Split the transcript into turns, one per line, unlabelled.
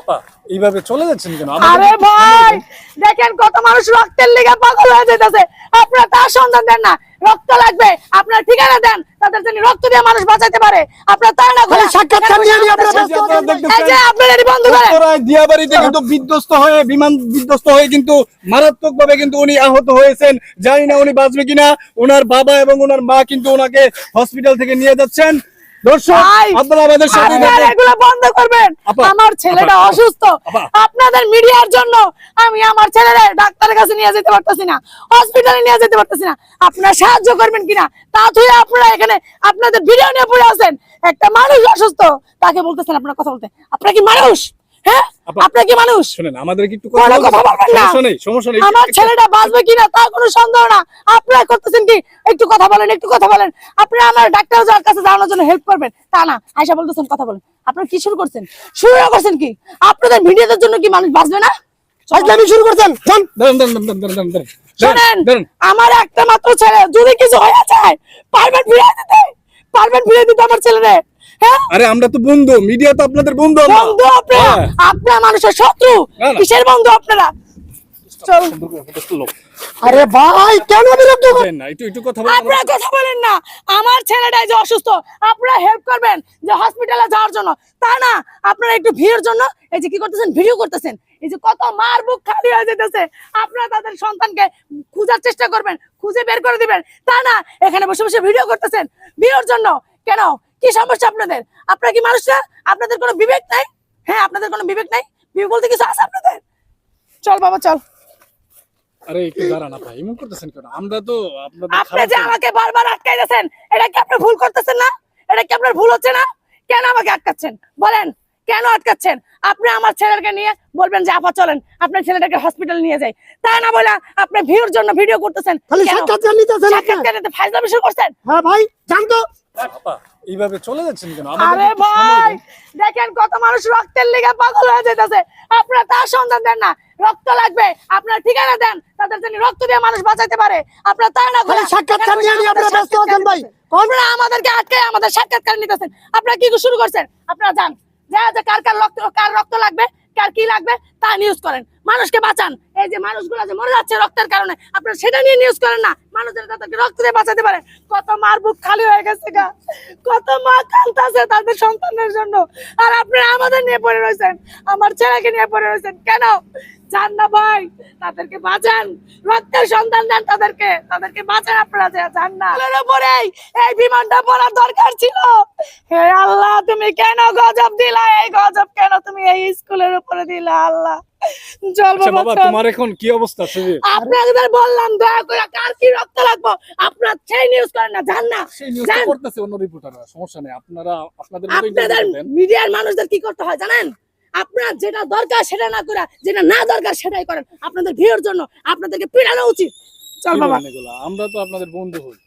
আপা এইভাবে চলে যাচ্ছেন কেন?
আরে ভাই দেখেন কত মানুষ রক্তের লেগে পাগল হয়ে যেতেছে আপনারা তার সন্ধান দেন না রক্ত লাগবে। আপনার ঠিকানা দেন তাদের জন্য রক্ত দিয়ে মানুষ বাঁচাতে পারে। আপনারা তা না করে সাক্ষাৎকার নিয়ে নিয়ে আপনারা ব্যস্ত
আপনারা দেখতেছেন।
এই যে আপনারা এটি বন্ধ করেন।
দিয়াবাড়িতে কিন্তু বিধ্বস্ত হয়ে বিমান বিধ্বস্ত হয়ে কিন্তু মারাত্মক ভাবে কিন্তু উনি আহত হয়েছেন। জানি না উনি বাঁচবে কিনা। ওনার বাবা এবং ওনার মা কিন্তু ওনাকে হসপিটাল থেকে নিয়ে যাচ্ছেন। দর্শক আপনারা আমাদের সাথে
এগুলো বন্ধ করবেন। আমার ছেলেটা অসুস্থ। আপনাদের মিডিয়ার জন্য আমি আমার ছেলেরে ডাক্তারের কাছে নিয়ে যেতে পারতেছি না হসপিটালে নিয়ে যেতে পারতেছি না। আপনারা সাহায্য করবেন কিনা তা তুই আপনারা এখানে আপনাদের ভিডিও নিয়ে পড়ে আছেন। একটা মানুষ অসুস্থ তাকে বলতেছেন আপনার কথা বলতে। আপনারা কি মানুষ? হ্যাঁ? কি মানুষ?
শুনেন আমাদের কি একটু। সমস্যা নেই সমস্যা নেই
আমার ছেলেটা বাঁচবে কিনা কোনো সন্দেহ না। আপনারা করতেছেন কি? একটু কথা বলেন একটু কথা বলেন। আপনারা আমার ডাক্তার যাওয়ার কাছে জানানোর জন্য হেল্প করবেন। তা না আয়সা বলতেছেন কথা বলেন। আপনারা কি শুরু করছেন? শুরু করছেন কি? আপনাদের ভিডিওদের জন্য কি মানুষ বাঁচবে না?
শুরু করছেন
আমার একটা মাত্র ছেলে যদি কিছু হয়ে যায় পারবেন ফিরে দিতে। পারবেন ফিরে দিতে আমার ছেলেরে। হ্যাঁ
আরে আমরা তো বন্ধু মিডিয়া তো আপনাদের বন্ধু
বন্ধু আপনারা
হ্যাঁ।
আপনারা মানুষের শত্রু। কিসের বন্ধু আপনারা? চল।
আরে ভাই কেন বিরক্ত কর-
না, একটু একটু কথা বলেন।
আপনারা কথা বলেন না। আমার ছেলেটাই যে অসুস্থ আপনারা হেল্প করবেন যে হসপিটালে যাওয়ার জন্য। তা না আপনারা একটু ভিড়ের জন্য এই যে কি করতেছেন ভিডিও করতেছেন। এই যে কত মার বুক খালি হয়ে যেতেছে। আপনারা তাদের সন্তানকে খোঁজার চেষ্টা করবেন খুঁজে বের করে দিবেন। তা না এখানে বসে বসে ভিডিও করতেছেন। ভিডিওর জন্য। কেন? কি সমস্যা আপনাদের? আপনারা কি মানুষরা আপনাদের কোনো বিবেক নাই? হ্যাঁ আপনাদের কোনো বিবেক নাই? বিবেক বলতে কিছু আছে আপনাদের? চল বাবা চল।
আরে একটু দাঁড়ান আপা এমন করতেছেন কেন? আমরা তো আপনাদের
আপনি যে আমাকে বারবার আটকাইতেছেন এটা কি আপনি ভুল করতেছেন না? এটা কি আপনার ভুল হচ্ছে না? কেন আমাকে আটকাচ্ছেন? বলেন। কেন আটকাচ্ছেন? আপনি আমার ছেলেকে নিয়ে বলবেন যে আপা চলেন। আপনার ছেলেটাকে হসপিটাল নিয়ে যাই। তা না বলে আপনি ভিউর জন্য ভিডিও করতেছেন। করছেন?
হ্যাঁ ভাই জান
এইভাবে চলে যাচ্ছেন কেন?
আরে
আমাদের একটু সময়
ভাই দেখেন কত মানুষ রক্তের লেগে পাগল হয়ে যেতেছে আপনারা তার সন্ধান দেন না। রক্ত লাগবে। আপনার ঠিকানা দেন। তাদের জন্য রক্ত দিয়ে মানুষ বাঁচাতে পারে। আপনারা তা না করে
খালি সাক্ষাৎকার নিয়ে নিয়ে আপনারা ব্যস্ত আছেন ভাই?
আপনারা আমাদেরকে আটকে আমাদের সাক্ষাৎকার নিতেছেন। আপনারা কি শুরু করছেন? আপনারা যান। যা কার কার রক্ত কার রক্ত লাগবে কার কি লাগবে তা নিউজ করেন। মানুষকে বাঁচান। এই যে মানুষগুলো যে মরে যাচ্ছে রক্তের কারণে, আপনারা সেটা নিয়ে নিউজ করেন না। মানুষদের তাদেরকে রক্ত দিয়ে বাঁচাতে পারে। কত মার বুক খালি হয়ে গেছে গা। কত মা কান্তাছে তাদের সন্তানের জন্য। আর আপনারা আমাদের নিয়ে পড়ে রয়েছেন। আমার ছেলেকে নিয়ে পড়ে রয়েছেন। কেন? যান না ভাই। তাদেরকে বাঁচান। রক্তের সন্তান দেন তাদেরকে। তাদেরকে বাঁচান আপনারা যান না। উপরেই এই বিমানটা পড়ার দরকার ছিল। হে আল্লাহ, তুমি কেন গজব দিলা? এই গজব কেন এই স্কুলের উপরে দিলা আল্লাহ।
আচ্ছা
বাবা
বাবা তোমার এখন কি অবস্থা
আপনাদের বললাম দয়া করে কার কি রক্ত লাগবো? আপনারা সেই নিউজ করেন না জান না।
সেই নিউজ
যান।
করতেছে অন্য রিপোর্টাররা সমস্যা নেই। আপনারা আপনাদের
আপনাদের মিডিয়ার মানুষদের কি করতে হয় জানেন? আপনার যেটা দরকার সেটা না করে যেটা না দরকার সেটাই করেন। আপনাদের ভিড়ের জন্য আপনাদেরকে পিড়ানো উচিত। চল বাবা।
আমরা তো আপনাদের বন্ধু হই।